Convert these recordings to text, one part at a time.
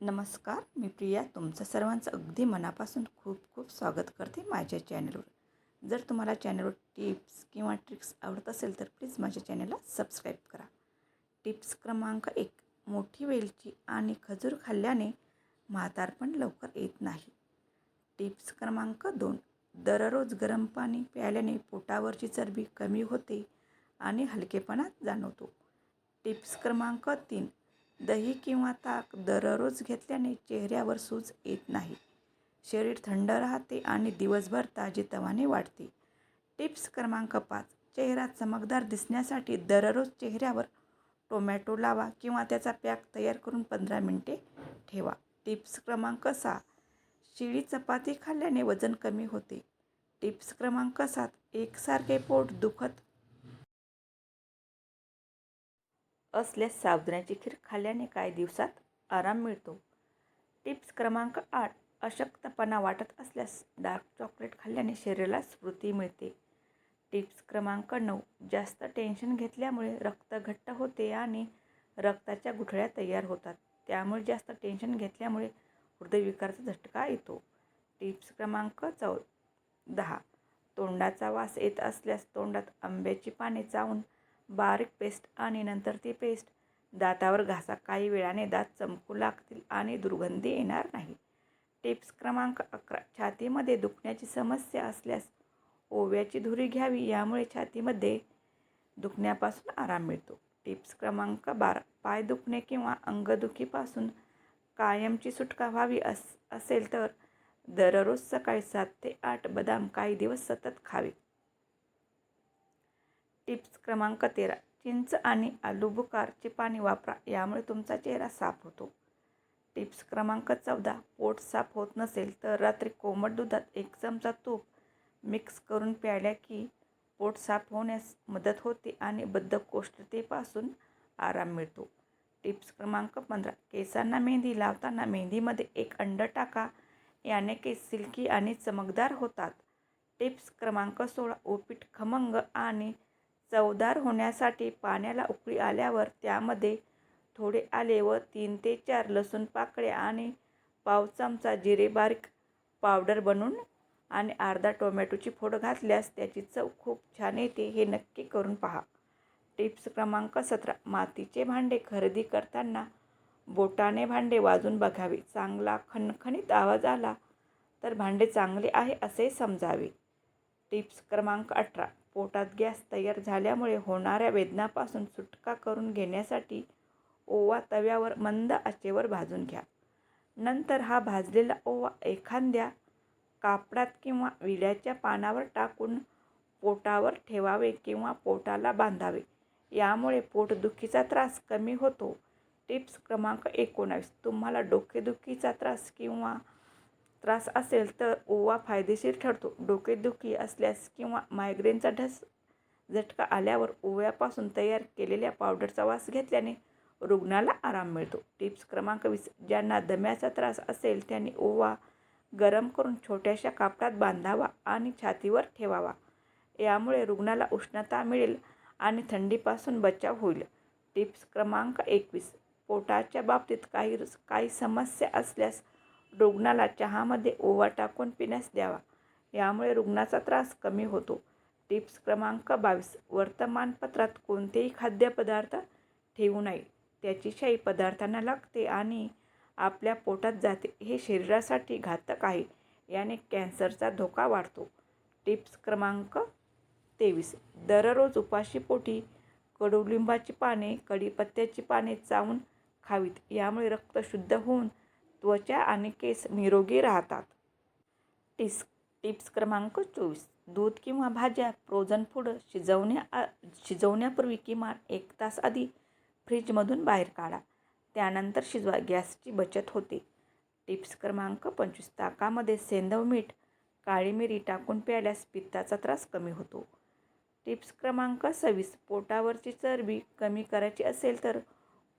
नमस्कार मी प्रिया. तुमचं सर्वांचं अगदी मनापासून खूप खूप स्वागत करते माझ्या चॅनलवर जर तुम्हाला चॅनलवर टिप्स किंवा ट्रिक्स आवडत असेल तर प्लीज माझ्या चॅनलला सबस्क्राईब करा. टिप्स क्रमांक एक मोठी वेलची आणि खजूर खाल्ल्याने म्हातारपण लवकर येत नाही. टिप्स क्रमांक दोन दररोज गरम पाणी प्यायल्याने पोटावरची चरबी कमी होते आणि हलकेपणा जाणवतो. टिप्स क्रमांक तीन दही किंवा ताक दररोज घेतल्याने चेहऱ्यावर सूज येत नाही. शरीर थंड राहते आणि दिवसभर ताजेतवाने वाढते. टिप्स क्रमांक पाच. चेहरा चमकदार दिसण्यासाठी दररोज चेहऱ्यावर टोमॅटो लावा किंवा त्याचा पॅक तयार करून पंधरा मिनटे ठेवा. टिप्स क्रमांक सहा. शिळी चपाती खाल्ल्याने वजन कमी होते. टिप्स क्रमांक सात. एकसारखे पोट दुखत असल्यास साबुदाण्याची खीर खाल्ल्याने काही दिवसात आराम मिळतो. टिप्स क्रमांक आठ अशक्तपणा वाटत असल्यास डार्क चॉकलेट खाल्ल्याने शरीराला स्फूर्ती मिळते. टिप्स क्रमांक नऊ जास्त टेन्शन घेतल्यामुळे रक्त घट्ट होते आणि रक्ताच्या गुठळ्या तयार होतात. त्यामुळे जास्त टेन्शन घेतल्यामुळे हृदयविकाराचा झटका येतो. टिप्स क्रमांक चौ दहा तोंडाचा वास येत असल्यास तोंडात आंब्याची पाने चावून बारीक पेस्ट आणि नंतर ती पेस्ट. दातावर घासा. काही वेळाने दात चमकू लागतील आणि दुर्गंधी येणार नाही. टिप्स क्रमांक अकरा. छातीमध्ये दुखण्याची समस्या असल्यास ओव्याची धुरी घ्यावी. यामुळे छातीमध्ये दुखण्यापासून आराम मिळतो. टिप्स क्रमांक बारा. पाय दुखणे किंवा अंगदुखीपासून कायमची सुटका व्हावी अस असेल तर दररोज सकाळी सात ते आठ बदाम काही दिवस सतत खावे. टिप्स क्रमांक तेरा. चिंच आणि आलूबुकारचे पाणी वापरा यामुळे तुमचा चेहरा साफ होतो. टिप्स क्रमांक चौदा. पोट साफ होत नसेल तर रात्री कोमट दुधात एक चमचा तूप मिक्स करून प्यायल्या की पोट साफ होण्यास मदत होते आणि बद्धकोष्ठतेपासून आराम मिळतो. टिप्स क्रमांक पंधरा. केसांना मेहंदी लावताना मेहंदीमध्ये एक अंड टाका. याने केस सिल्की आणि चमकदार होतात. टिप्स क्रमांक सोळा. ओपीठ खमंग आणि चवदार होण्यासाठी पाण्याला उकळी आल्यावर त्यामध्ये थोडे आले व तीन ते चार लसूण पाकळ्या आणि पाव चमचा जिरे बारीक पावडर बनवून आणि अर्धा टोमॅटोची फोड घातल्यास त्याची चव खूप छान येते हे नक्की करून पहा. टिप्स क्रमांक सतरा मातीचे भांडे खरेदी करताना बोटाने भांडे वाजून बघावे. चांगला खणखणीत आवाज आला तर भांडे चांगले आहे असे समजावे. टिप्स क्रमांक अठरा पोटात गॅस तयार झाल्यामुळे होणाऱ्या वेदनापासून सुटका करून घेण्यासाठी ओवा तव्यावर मंद आचेवर भाजून घ्या. नंतर हा भाजलेला ओवा एखाद्या कापडात किंवा विड्याच्या पानावर टाकून पोटावर ठेवावे किंवा पोटाला बांधावे. यामुळे पोटदुखीचा त्रास कमी होतो. टिप्स क्रमांक एकोणावीस. तुम्हाला डोकेदुखीचा त्रास किंवा त्रास असेल तर ओवा फायदेशीर ठरतो. डोकेदुखी असल्यास किंवा मायग्रेनचा ढस झटका आल्यावर ओव्यापासून तयार केलेल्या पावडरचा वास घेतल्याने रुग्णाला आराम मिळतो. टिप्स क्रमांक वीस. ज्यांना दम्याचा त्रास असेल त्यांनी ओवा गरम करून छोट्याशा कापडात बांधावा आणि छातीवर ठेवावा. यामुळे रुग्णाला उष्णता मिळेल आणि थंडीपासून बचाव होईल. टिप्स क्रमांक एकवीस. पोटाच्या बाबतीत काही काही समस्या असल्यास रुग्णाला चहामध्ये ओवा टाकून पिण्यास द्यावा. यामुळे रुग्णाचा त्रास कमी होतो. टिप्स क्रमांक बावीस. वर्तमानपत्रात कोणतेही खाद्यपदार्थ ठेवू नये. त्याची शाई पदार्थांना लागते आणि आपल्या पोटात जाते. हे शरीरासाठी घातक आहे. याने कॅन्सरचा धोका वाढतो. टिप्स क्रमांक तेवीस. दररोज उपाशी पोटी कडुलिंबाची पाने कढीपत्त्याची पाने चावून खावीत. यामुळे रक्त शुद्ध होऊन त्वचा आणि केस निरोगी राहतात. टिस टिप्स क्रमांक चोवीस. दूध किंवा भाज्या फ्रोझन फूड शिजवण्या शिजवण्यापूर्वी किमान एक तास आधी फ्रीजमधून बाहेर काढा. त्यानंतर शिजवा. गॅसची बचत होते. टिप्स क्रमांक पंचवीस. ताकामध्ये सेंदव मीठ काळी मिरी टाकून प्यायल्यास पित्ताचा त्रास कमी होतो. टिप्स क्रमांक सव्वीस. पोटावरची चरबी कमी करायची असेल तर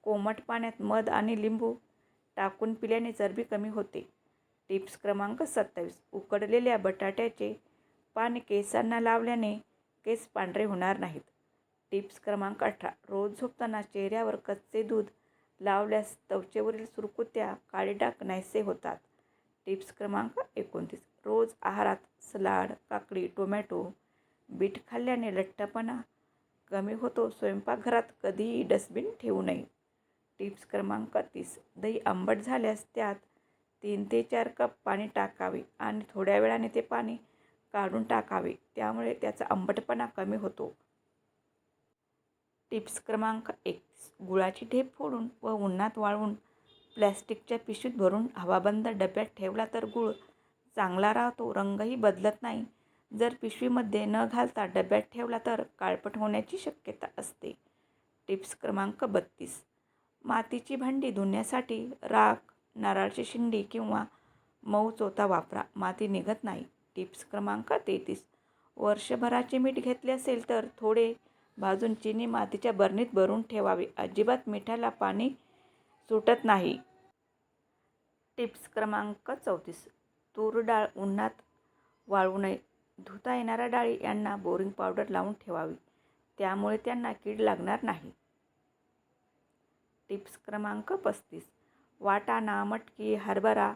कोमट पाण्यात मध आणि लिंबू टाकून पिल्याने चरबी कमी होते. टिप्स क्रमांक सत्तावीस. उकडलेल्या बटाट्याचे पान केसांना लावल्याने केस पांढरे होणार नाहीत. टिप्स क्रमांक अठरा. रोज झोपताना चेहऱ्यावर कच्चे दूध लावल्यास त्वचेवरील सुरकुत्या काळे डाग नाहीसे होतात. टिप्स क्रमांक एकोणतीस. रोज आहारात सलाड काकडी टोमॅटो बीट खाल्ल्याने लठ्ठपणा कमी होतो. स्वयंपाकघरात कधीही डस्टबिन ठेवू नये. टिप्स क्रमांक तीस. दही आंबट झाल्यास त्यात तीन ते चार कप पाणी टाकावे आणि थोड्या वेळाने ते पाणी काढून टाकावे. त्यामुळे त्याचा आंबटपणा कमी होतो. टिप्स क्रमांक एकतीस. गुळाची ढेप फोडून व उन्हात वाळवून प्लॅस्टिकच्या पिशवीत भरून हवाबंद डब्यात ठेवला तर गुळ चांगला राहतो. रंगही बदलत नाही. जर पिशवीमध्ये न घालता डब्यात ठेवला तर काळपट होण्याची शक्यता असते. टिप्स क्रमांक बत्तीस. मातीची भांडी धुण्यासाठी राख नारळाची शिंडी किंवा मऊ चोथा वापरा. माती निघत नाही. टिप्स क्रमांक तेहतीस. वर्षभराचे मीठ घेतले असेल तर थोडे भाजून चिनी मातीच्या बरणीत भरून ठेवावे. अजिबात मिठाला पाणी सुटत नाही. टिप्स क्रमांक चौतीस. तूर डाळ उन्हात वाळू नये. धुता येणाऱ्या डाळी यांना बोरिंग पावडर लावून ठेवावी. त्यामुळे त्यांना कीड लागणार नाही. टिप्स क्रमांक पस्तीस. वाटाणा मटकी हरभरा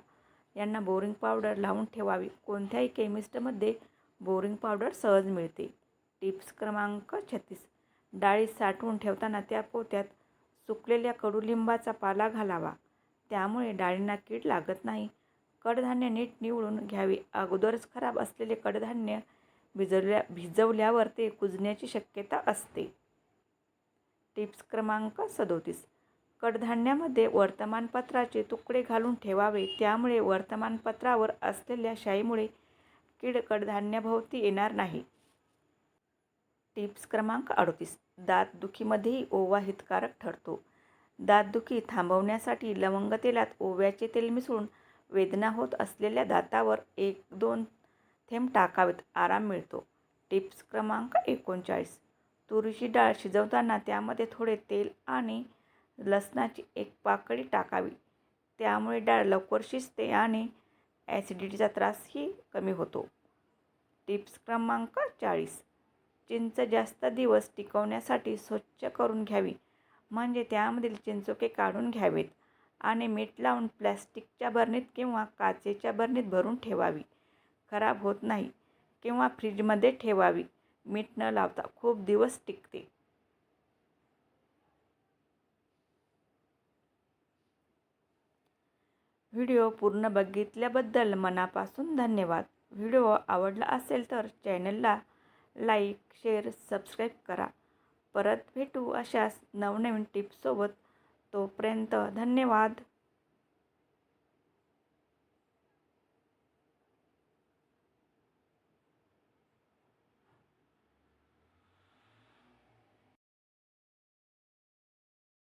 यांना बोरिंग पावडर लावून ठेवावी. कोणत्याही केमिस्टमध्ये बोरिंग पावडर सहज मिळते. टिप्स क्रमांक छत्तीस. डाळी साठवून ठेवताना त्या पोत्यात सुकलेल्या कडुलिंबाचा पाला घालावा. त्यामुळे डाळींना कीड लागत नाही. कडधान्य नीट निवडून घ्यावी. अगोदरच खराब असलेले कडधान्य भिजवल्या भिजवल्यावर ते कुजण्याची शक्यता असते. टिप्स क्रमांक सदोतीस. कडधान्यामध्ये वर्तमानपत्राचे तुकडे घालून ठेवावे. त्यामुळे वर्तमानपत्रावर असलेल्या शाईमुळे कीड कडधान्याभोवती येणार नाही. टिप्स क्रमांक अडतीस. दातदुखीमध्येही ओवा हितकारक ठरतो. दातदुखी थांबवण्यासाठी लवंग तेलात ओव्याचे तेल मिसळून वेदना होत असलेल्या दातावर एक दोन थेंब टाकावेत. आराम मिळतो. टिप्स क्रमांक एकोणचाळीस. तुरीची डाळ शिजवताना त्यामध्ये थोडे तेल आणि लसणाची एक पाकळी टाकावी. त्यामुळे डाळ लवकर शिजते आणि ॲसिडिटीचा त्रासही कमी होतो. टिप्स क्रमांक चाळीस. चिंच जास्त दिवस टिकवण्यासाठी स्वच्छ करून घ्यावी. म्हणजे त्यामधील चिंचोके काढून घ्यावेत आणि मीठ लावून प्लॅस्टिकच्या बरणीत किंवा काचेच्या बरणीत भरून ठेवावी. खराब होत नाही किंवा फ्रीजमध्ये ठेवावी. मीठ न लावता खूप दिवस टिकते. व्हिडिओ पूर्ण बघितल्याबद्दल मनापासून धन्यवाद. व्हिडिओ आवडला असेल तर चॅनलला लाईक शेअर सबस्क्राईब करा. परत भेटू अशाच नवनवीन टिप्ससोबत. तोपर्यंत धन्यवाद.